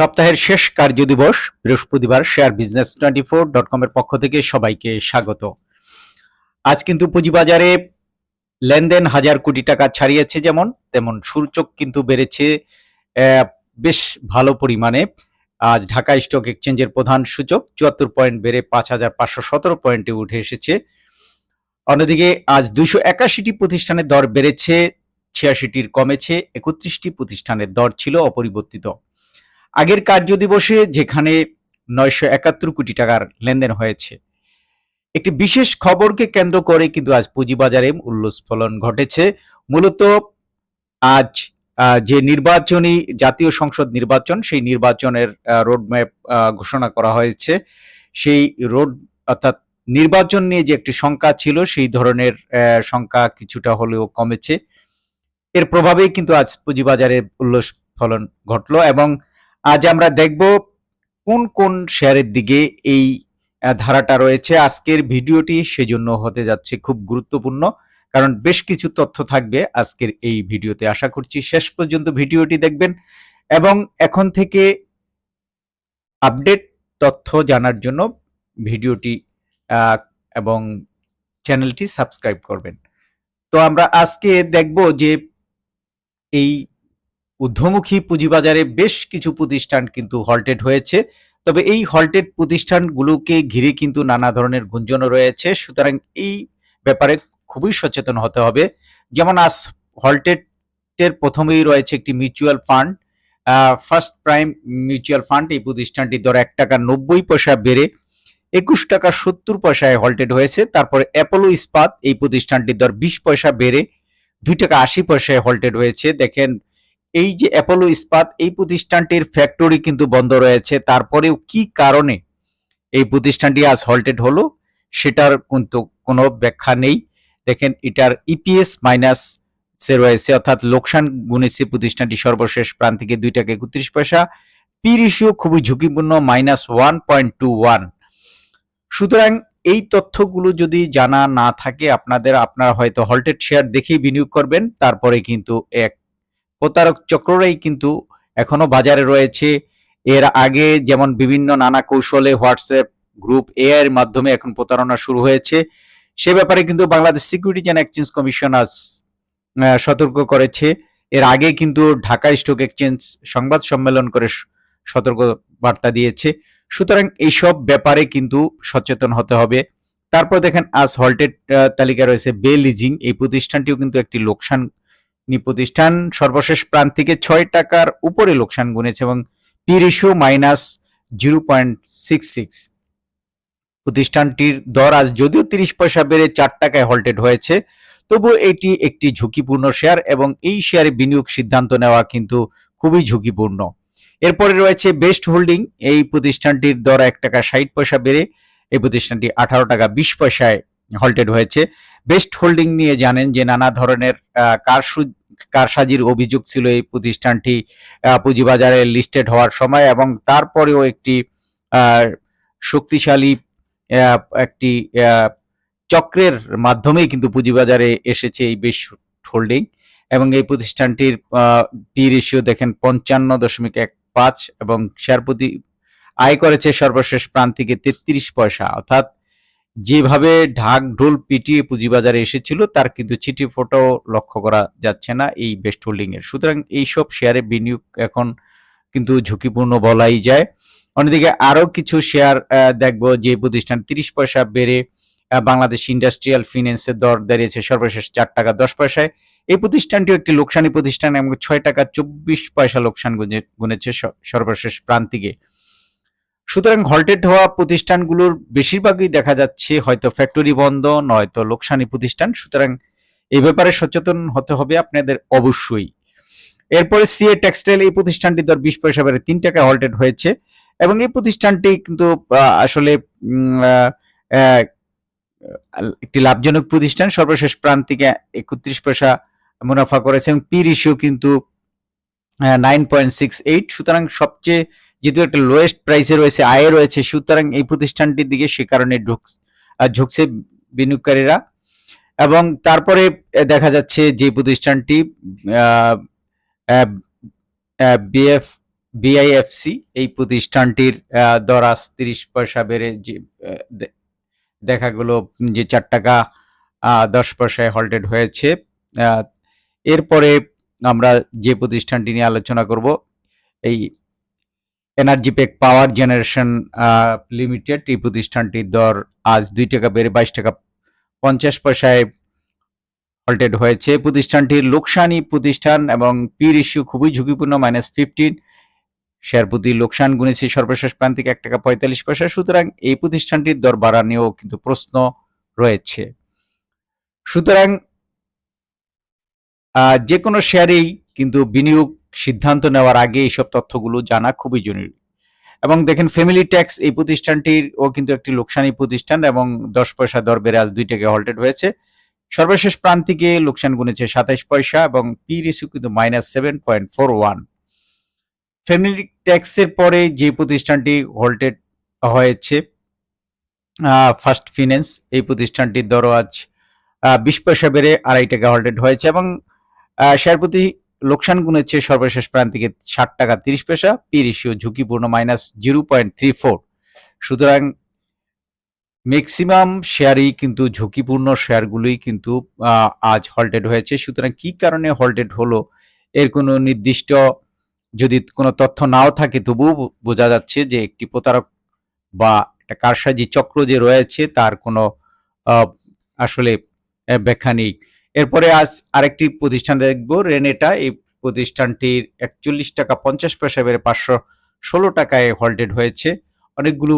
সপ্তাহের শেষ কার্যদিবস বৃহস্পতিবার share business twenty four dot কমের পক্ষ থেকে সবাইকে স্বাগত। আজ কিন্তু পুঁজিবাজারে লেনদেন হাজার কোটি টাকা ছাড়িয়েছে যেমন, তেমন সূচক কিন্তু বেড়েছে বেশ ভালো পরিমাণে। আজ ঢাকা স্টক এক্সচেঞ্জের প্রধান সূচক চুয়াত্তর পয়েন্ট বেড়ে পাঁচ হাজার পাঁচশো সতেরো পয়েন্টে উঠে এসেছে। অন্যদিকে আজ দুশো একাশিটি প্রতিষ্ঠানের দর বেড়েছে, ছিয়াশিটির কমেছে, একত্রিশটি প্রতিষ্ঠানের দর ছিল অপরিবর্তিত। আগের কার্যদিবসে যেখানে নয়শো একাত্তর কোটি টাকার লেনদেন হয়েছে, একটি বিশেষ খবরকে কেন্দ্র করে কিন্তু আজ পুঁজিবাজারে উল্লস্ফলন ঘটেছে। মূলত আজ যে নির্বাচনী জাতীয় সংসদ নির্বাচন, সেই নির্বাচনের রোডম্যাপ ঘোষণা করা হয়েছে। সেই রোড, অর্থাৎ নির্বাচন নিয়ে যে একটি শঙ্কা ছিল, সেই ধরনের শঙ্কা কিছুটা হলেও কমেছে। এর প্রভাবেই কিন্তু আজ পুঁজিবাজারে উল্লস ফলন ঘটলো এবং আজ আমরা দেখব কোন কোন শেয়ারের দিকে এই ধারাটা রয়েছে। আজকের ভিডিওটি সেজন্য হতে যাচ্ছে খুব গুরুত্বপূর্ণ, কারণ বেশ কিছু তথ্য থাকবে আজকের এই ভিডিওতে। আশা করছি শেষ পর্যন্ত ভিডিওটি দেখবেন এবং এখন থেকে আপডেট তথ্য জানার জন্য ভিডিওটি এবং চ্যানেলটি সাবস্ক্রাইব করবেন। তো আমরা আজকে দেখব যে এই ঊর্ধ্বমুখী পুঁজিবাজারে বেশ কিছু প্রতিষ্ঠান কিন্তু হল্টেড হয়েছে। তবে এই হল্টেড প্রতিষ্ঠানগুলোকে ঘিরে কিন্তু নানা ধরনের গুঞ্জনও রয়েছে। সুতরাং এই ব্যাপারে খুবই সচেতন হতে হবে। যেমন আজ হল্টেড এর প্রথমেই রয়েছে একটি mutual fund First Prime mutual fund এই প্রতিষ্ঠানটির দর এক টাকা নব্বই পয়সা বেড়ে একুশ টাকা সত্তর পয়সায় হল্টেড হয়েছে। তারপরে অ্যাপোলো ইস্পাত এই প্রতিষ্ঠানটির দর বিশ পয়সা বেড়ে দুই টাকা আশি পয়সায় হল্টেড হয়েছে। দেখেন এই যে অ্যাপোলো ইস্পাত, এই প্রতিষ্ঠানটির ফ্যাক্টরি কিন্তু বন্ধ রয়েছে। তারপরেও কি কারণে এই প্রতিষ্ঠানটি আজ হল্টেড হলো, সেটার কিন্তু কোনো ব্যাখ্যা নেই। দেখেন, এটার ইপিএস মাইনাস সে রয়েছে, অর্থাৎ লোকসান গুণেছে প্রতিষ্ঠানটি সর্বশেষ প্রান্তিকে দুই টাকা একত্রিশ পয়সা। পি রেশিও খুবই ঝুঁকিপূর্ণ minus one point two one সুতরাং এই তথ্যগুলো যদি জানা না থাকে, আপনাদের, আপনারা হয়তো হল্টেড শেয়ার দেখেই বিনিয়োগ করবেন, তারপরে কিন্তু এক প্রতারক চক্ররাই কিন্তু এখনও বাজারে রয়েছে। এর আগে যেমন বিভিন্ন নানা কৌশলে হোয়াটসঅ্যাপ, গ্রুপ এআই এর মাধ্যমে এখন প্রতারণা শুরু হয়েছে। সে ব্যাপারে কিন্তু Bangladesh security and exchange commission আজ সতর্ক করেছে। এর আগে কিন্তু ঢাকা স্টক এক্সচেঞ্জ সংবাদ সম্মেলন করে সতর্ক বার্তা দিয়েছে। সুতরাং এইসব ব্যাপারে কিন্তু সচেতন হতে হবে। তারপর দেখেন আজ হল্টেড তালিকা রয়েছে বে লিজিং। এই প্রতিষ্ঠানটিও কিন্তু একটি লোকসান প্রতিষ্ঠান সর্বশেষ প্রান্তিকে ছয় টাকার উপরে লোকসান গুনেছে এবং P ratio minus zero point six six. প্রতিষ্ঠানটির দর আজ যদিও তিরিশ পয়সা বেড়ে চার টাকায় হল্টেড হয়েছে তবু এটি একটি ঝুঁকিপূর্ণ শেয়ার এবং এই শেয়ারে বিনিয়োগ সিদ্ধান্ত নেওয়া কিন্তু খুবই ঝুঁকিপূর্ণ। এরপরে রয়েছে বেস্ট হোল্ডিং, এই প্রতিষ্ঠানটির দর এক টাকা ষাট পয়সা বেড়ে, এই প্রতিষ্ঠানটি আঠারো টাকা বিশ পয়সায় হল্টেড হয়েছে। বেস্ট হোল্ডিং নিয়ে জানেন যে নানা ধরনের কারসু- কারসাজির অভিযোগ ছিল এই প্রতিষ্ঠানটি পুঁজিবাজারে লিস্টেড হওয়ার সময় এবং তারপরেও একটি শক্তিশালী একটি চক্রের মাধ্যমেই কিন্তু পুঁজিবাজারে এসেছে এই বেস্ট হোল্ডিং এবং এই প্রতিষ্ঠানটির পি রেশিও দেখেন পঞ্চান্ন দশমিক এক পাঁচ এবং শেয়ার প্রতি আয় করেছে সর্বশেষ প্রান্তিকে তেত্রিশ পয়সা। অর্থাৎ যেভাবে ঢাক ঢোল পিটিয়ে পুঁজিবাজারে এসেছিল, তার কিন্তু ছিটি ফটো লক্ষ্য করা যাচ্ছে না এই বেস্ট হোল্ডিং এর সুতরাং এইসব শেয়ারে বিনিয়োগ এখন কিন্তু ঝুঁকিপূর্ণ বলাই যায়। অন্যদিকে আরও কিছু শেয়ার দেখব যে প্রতিষ্ঠান তিরিশ পয়সা বেড়ে বাংলাদেশ ইন্ডাস্ট্রিয়াল ফিন্যান্সের দর দাঁড়িয়েছে সর্বশেষ চার টাকা দশ পয়সায়। এই প্রতিষ্ঠানটিও একটি লোকসানি প্রতিষ্ঠান এবং ছয় টাকা চব্বিশ পয়সা লোকসান গুনে- গুনেছে সর্বশেষ প্রান্তিকে। সুতরাং হল্টেড হওয়া প্রতিষ্ঠানগুলোর বেশিরভাগই দেখা যাচ্ছে হয়তো ফ্যাক্টরি বন্ধ, নয়তো লোকসানি প্রতিষ্ঠান। সুতরাং এই ব্যাপারে সচেতন হতে হবে আপনাদের অবশ্যই। এরপরে সিএ টেক্সটাইল এই প্রতিষ্ঠানটি দর বিশ পয়সা বেড়ে তিন টাকা হল্টেড হয়েছে এবং এই প্রতিষ্ঠানটি কিন্তু আসলে একটি লাভজনক প্রতিষ্ঠান। সর্বশেষ প্রান্তিকে একত্রিশ পয়সা মুনাফা করেছে এবং পি রেশিও কিন্তু নাইন পয়েন্ট সিক্স এইট সুতরাং সবচেয়ে যেহেতু একটা লোয়েস্ট প্রাইসে রয়েছে আয়ে রয়েছে সুতরাং এই প্রতিষ্ঠানটির দিকে সে কারণে ঢুক- ঝুঁকছে বিনিয়োগকারীরা। এবং তারপরে দেখা যাচ্ছে যে প্রতিষ্ঠানটি বিএফ বিআইএফসি এই প্রতিষ্ঠানটির আহ, দর আজ তিরিশ পয়সা বেড়ে যে দেখা গেল যে চার টাকা দশ পয়সায় হল্টেড হয়েছে। এরপরে আমরা যে প্রতিষ্ঠানটি নিয়ে আলোচনা করব এই এনার্জি পেক পাওয়ার জেনারেশন লিমিটেড এই প্রতিষ্ঠানটির দর আজ দুই টাকা বেড়ে বাইশ টাকা পঞ্চাশ পয়সায় হল্টেড হয়েছে। প্রতিষ্ঠানটির লোকসানি প্রতিষ্ঠান এবং পির ইস্যু খুবই ঝুঁকিপূর্ণ মাইনাস ফিফটিন শেয়ার প্রতি লোকসান গুণেছে সর্বশেষ প্রান্তিক এক টাকা পঁয়তাল্লিশ পয়সা। সুতরাং এই প্রতিষ্ঠানটির দর বাড়া নিয়েও কিন্তু প্রশ্ন রয়েছে। সুতরাং যে কোনো শেয়ারেই কিন্তু বিনিয়োগ সিদ্ধান্ত নেওয়ার আগে এইসব তথ্যগুলো জানা খুবই জরুরি। এবং দেখেন ফ্যামিলি ট্যাক্স এই প্রতিষ্ঠানটির ও কিন্তু একটি লোকসানি প্রতিষ্ঠান এবং দশ পয়সা দর বেড়ে আজ দুই টাকা হল্টেড হয়েছে। সর্বশেষ প্রান্তিকে লোকসান গুনেছে সাতাইশ পয়সা এবং পি রেসিও কিন্তু minus seven point four one family ট্যাক্সের পরে যে প্রতিষ্ঠানটি হোল্টেড হয়েছে ফার্স্ট ফিন্যান্স এই প্রতিষ্ঠানটির দরও আজ বিশ পয়সা বেড়ে আড়াই টাকা হোল্টেড হয়েছে এবং শেয়ার প্রতি লোকসান গুনেছে সর্বশেষ প্রান্তিকে ষাট টাকা তিরিশ পয়সা, পি রেশিও ঝুঁকিপূর্ণ minus zero point three four. সুতরাং ম্যাক্সিমাম শেয়ারই কিন্তু ঝুঁকিপূর্ণ শেয়ারগুলোই কিন্তু আজ হল্টেড হয়েছে। সুতরাং কি কারণে হল্টেড হলো? এর কোনো নির্দিষ্ট যদি কোনো তথ্য নাও থাকে, তবুও বোঝা যাচ্ছে যে একটি প্রতারক বা একটা কারসাজি চক্র যে রয়েছে, তার কোনো আসলে ব্যাখ্যা নেই। এরপরে আজ আরেকটি প্রতিষ্ঠান দেখব, রেনেটা। এই প্রতিষ্ঠানটির একচল্লিশ টাকা পঞ্চাশ পয়সা বেড়ে পাঁচশো ষোলো টাকায় হল্টেড হয়েছে। অনেকগুলো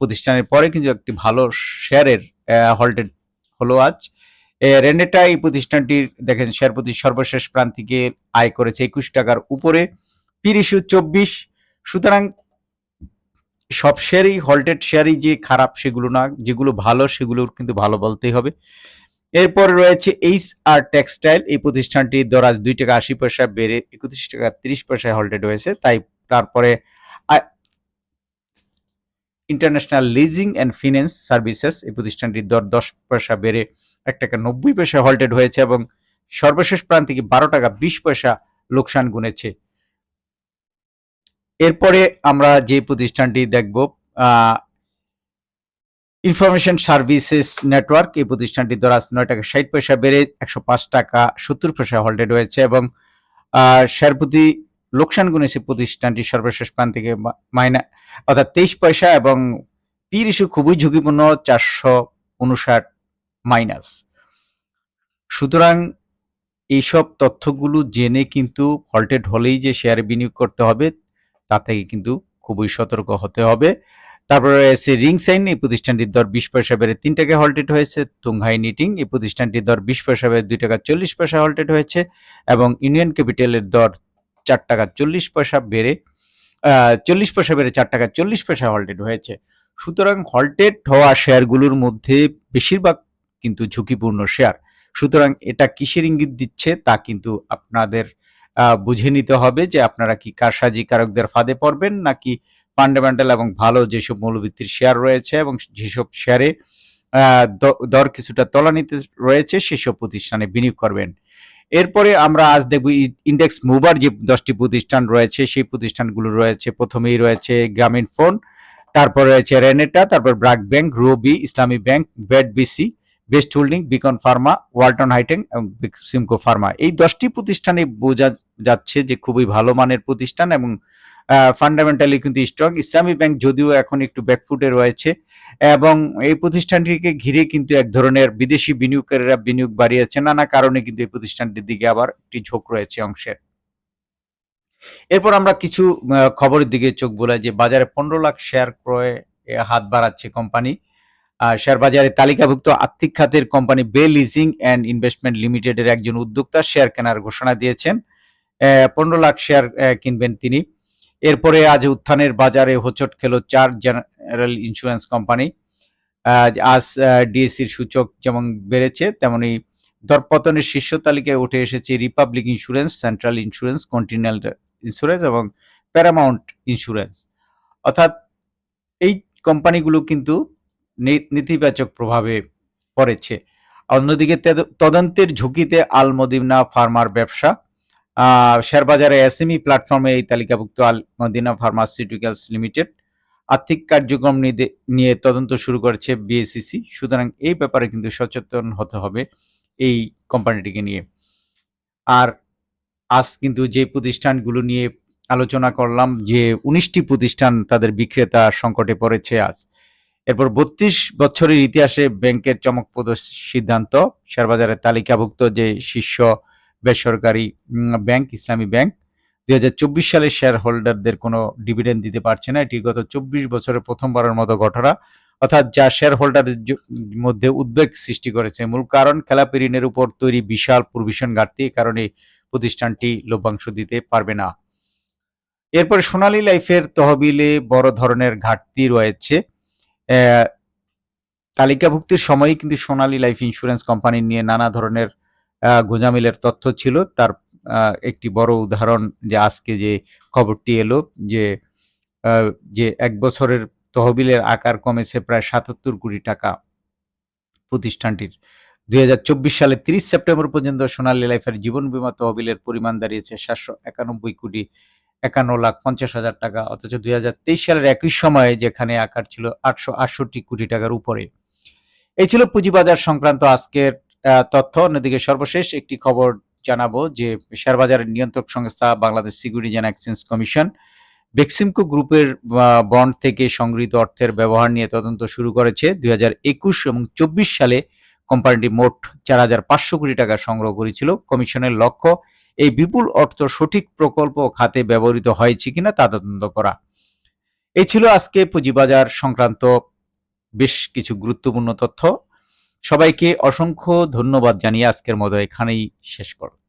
প্রতিষ্ঠানের পরে কিন্তু একটি ভালো শেয়ারের হল্টেড হলো আজ। রেনেটা এই প্রতিষ্ঠানটির, দেখেন শেয়ার প্রতি সর্বশেষ প্রান্তিকে আয় করেছে একুশ টাকার উপরে। তিরিশশো চব্বিশ, সুতরাং সব শেয়ারই হল্টেড শেয়ারই যে খারাপ সেগুলো না, যেগুলো ভালো সেগুলোর কিন্তু ভালো বলতেই হবে। এরপর রয়েছে এইচ আর টেক্সটাইল। এই প্রতিষ্ঠানটির দর আজ দুই টাকা আশি পয়সা বেড়ে একত্রিশ টাকা তিরিশ পয়সায় হল্টেড হয়েছে। তাই তারপরে international leasing and finance services এই প্রতিষ্ঠানটির দর দশ পয়সা বেড়ে এক টাকা নব্বই পয়সা হল্টেড হয়েছে এবং সর্বশেষ প্রান্তিকে বারো টাকা বিশ পয়সা লোকসান গুনেছে। এরপরে আমরা যে প্রতিষ্ঠানটি দেখব ইনফরমেশন সার্ভিসেস নেটওয়ার্ক এই প্রতিষ্ঠানটির দর আজ নয় টাকা ষাট পয়সা বেড়ে একশো পাঁচ টাকা সত্তর পয়সা হল্টেড হয়েছে এবং শেয়ার প্রতি লোকসান গুনেছে প্রতিষ্ঠানটি সর্বশেষ প্রান্ত থেকে মাইনা, অর্থাৎ তেইশ পয়সা এবং পি রেশিও খুবই ঝুঁকিপূর্ণ চারশো উনষাট মাইনাস সুতরাং এইসব তথ্যগুলো জেনে কিন্তু হল্টেড হলেই যে শেয়ারে বিনিয়োগ করতে হবে, তা থেকে কিন্তু খুবই সতর্ক হতে হবে। তারপরে রয়েছে রিং সাইন এই প্রতিষ্ঠানটির দর বিশ পয়সা বেড়ে তিন টাকা হল্টেড হয়েছে। তুংহাই নিটিং, এই প্রতিষ্ঠানটির দর বিশ পয়সা বেড়ে দুই টাকা চল্লিশ পয়সা হল্টেড হয়েছে এবং ইউনিয়ন ক্যাপিটালের দর চার টাকা চল্লিশ পয়সা বেড়ে চল্লিশ পয়সা বেড়ে চার টাকা চল্লিশ পয়সা হল্টেড হয়েছে। সুতরাং হল্টেড হওয়া শেয়ারগুলোর মধ্যে বেশিরভাগ কিন্তু ঝুঁকিপূর্ণ শেয়ার। সুতরাং এটা কিসের ইঙ্গিত দিচ্ছে তা কিন্তু আপনাদের বুঝে নিতে হবে যে আপনারা কি কারসাজি কারকদের ফাঁদে পড়বেন নাকি ফান্ডামেন্টাল এবং ভালো যেসব মৌলভিত্তির শেয়ার রয়েছে এবং যেসব শেয়ারে দর কিছুটা তলানিতে রয়েছে, সেসব প্রতিষ্ঠানে বিনিয়োগ করবেন। এরপরে আমরা আজ দেখব ইন্ডেক্স মুভার যে দশটি প্রতিষ্ঠান রয়েছে, সেই প্রতিষ্ঠানগুলো রয়েছে। প্রথমেই রয়েছে গ্রামীণ ফোন তারপর রয়েছে রেনেটা তারপর BRAC bank Ruby Islami bank বেড BC best holding beacon pharma Walton hi tech এবং সিমকো ফার্মা এই দশটি প্রতিষ্ঠানে বোঝা যাচ্ছে যে খুবই ভালো মানের প্রতিষ্ঠান এবং ফান্ডামেন্টালি কিন্তু স্ট্রং ইসলামী ব্যাংক যদিও এখন একটু ব্যাকফুটে রয়েছে এবং এই প্রতিষ্ঠানটিকে ঘিরে কিন্তু এক ধরনের বিদেশি বিনিয়োগকারীরা বিনিয়োগ বাড়িয়েছে। নানা কারণে কিন্তু এই প্রতিষ্ঠানটির দিকে আবার একটি ঝোঁক রয়েছে অংশের। এরপর আমরা কিছু খবরের দিকে চোখ বোলাই যে বাজারে পনেরো লাখ শেয়ার ক্রয়ে হাত বাড়াচ্ছে কোম্পানি শেয়ার বাজারে তালিকাভুক্ত আর্থিক খাতের কোম্পানি বে লিজিং অ্যান্ড ইনভেস্টমেন্ট লিমিটেডের একজন উদ্যোক্তা শেয়ার কেনার ঘোষণা দিয়েছেন। পনেরো লাখ শেয়ার কিনবেন তিনি। এরপরে আজ উত্থানের বাজারে হোঁচট খেল চার জেনারেল ইন্স্যুরেন্স কোম্পানি। আজ ডিএসসির সূচক যেমন বেড়েছে, তেমনি দরপতনের শীর্ষ তালিকায় উঠে এসেছে Republic Insurance, Central Insurance, Continental Insurance এবং প্যারামাউন্ট ইন্স্যুরেন্স। অর্থাৎ এই কোম্পানিগুলো কিন্তু নেতিবাচক প্রভাবে পড়েছে। অন্যদিকে তেদ- তদন্তের ঝুঁকিতে আলমদিনা ফার্মার ব্যবসা শেয়ার বাজারে এসএমই প্ল্যাটফর্মে এই তালিকাভুক্ত আল মদিনা ফার্মাসিউটিক্যালস লিমিটেড আর্থিক কার্যক্রম নিয়ে তদন্ত শুরু করেছে বিএসিসি সুতরাং এই ব্যাপারে কিন্তু সচেতন হতে হবে এই কোম্পানিটিকে নিয়ে। আর আজ কিন্তু যে প্রতিষ্ঠানগুলো নিয়ে আলোচনা করলাম, যে উনিশটি প্রতিষ্ঠান তাদের বিক্রেতা সংকটে পড়েছে আজ। এরপর বত্রিশ বছরের ইতিহাসে ব্যাংকের চমকপ্রদ সিদ্ধান্ত শেয়ারবাজারে তালিকাভুক্ত যে শীর্ষ বেসরকারি ব্যাংক, ইসলামী ব্যাংক। দুই হাজার চব্বিশ সালে শেয়ার হোল্ডারদের কোনো ডিভিডেন্ড দিতে পারছে না। এটি গত চব্বিশ বছরের প্রথমবারের মতো ঘটনা। অর্থাৎ যা শেয়ার হোল্ডারের জ- মধ্যে উদ্বেগ সৃষ্টি করেছে, মূল কারণ খেলাপি ঋণের উপর তৈরি বিশাল প্রভিশন ঘাটতি। কারণে প্রতিষ্ঠানটি লভ্যাংশ দিতে পারবে না। এরপর সোনালী লাইফের তহবিলে বড় ধরনের ঘাটতি রয়েছে। তালিকাভুক্তির সময়ই কিন্তু সোনালী লাইফ ইন্স্যুরেন্স কোম্পানি নিয়ে নানা ধরনের গোঁজামিলের তথ্য ছিল। তার একটি বড় উদাহরণ যে আজকে যে খবরটি এলো যে যে এক বছরের তহবিলের আকার কমেছে প্রায় সাতাত্তর কোটি টাকা। প্রতিষ্ঠানটির দুই হাজার চব্বিশ সালে তিরিশ সেপ্টেম্বর পর্যন্ত সোনালী লাইফের জীবন বীমা তহবিলের পরিমাণ দাঁড়িয়েছে সাতশো একানব্বই কোটি একান্ন লাখ পঞ্চাশ হাজার টাকা, অথচ দুই হাজার তেইশ সালের একই সময়ে যেখানে আকার ছিল আটশো আটষট্টি কোটি টাকার উপরে। এই ছিল পুঁজিবাজার সংক্রান্ত আজকের তথ্য। অন্যদিকে সর্বশেষ একটি খবর জানাব যে শেয়ার বাজারের নিয়ন্ত্রক সংস্থা Bangladesh securities and exchange commission Beximco গ্রুপের বন্ড থেকে সংগৃহীত অর্থের ব্যবহার নিয়ে তদন্ত শুরু করেছে দু হাজার একুশ এবং চব্বিশ সালে কোম্পানিটি মোট চার হাজার পাঁচশো কোটি টাকা সংগ্রহ করেছিল। কমিশনের লক্ষ্য, এই বিপুল অর্থ সঠিক প্রকল্প খাতে ব্যবহৃত হয়েছে কিনা তা তদন্ত করা। এই ছিল আজকে পুঁজিবাজার সংক্রান্ত বেশ কিছু গুরুত্বপূর্ণ তথ্য। সবাইকে অসংখ্য ধন্যবাদ জানিয়ে আজকের মতো এখানেই শেষ করলাম।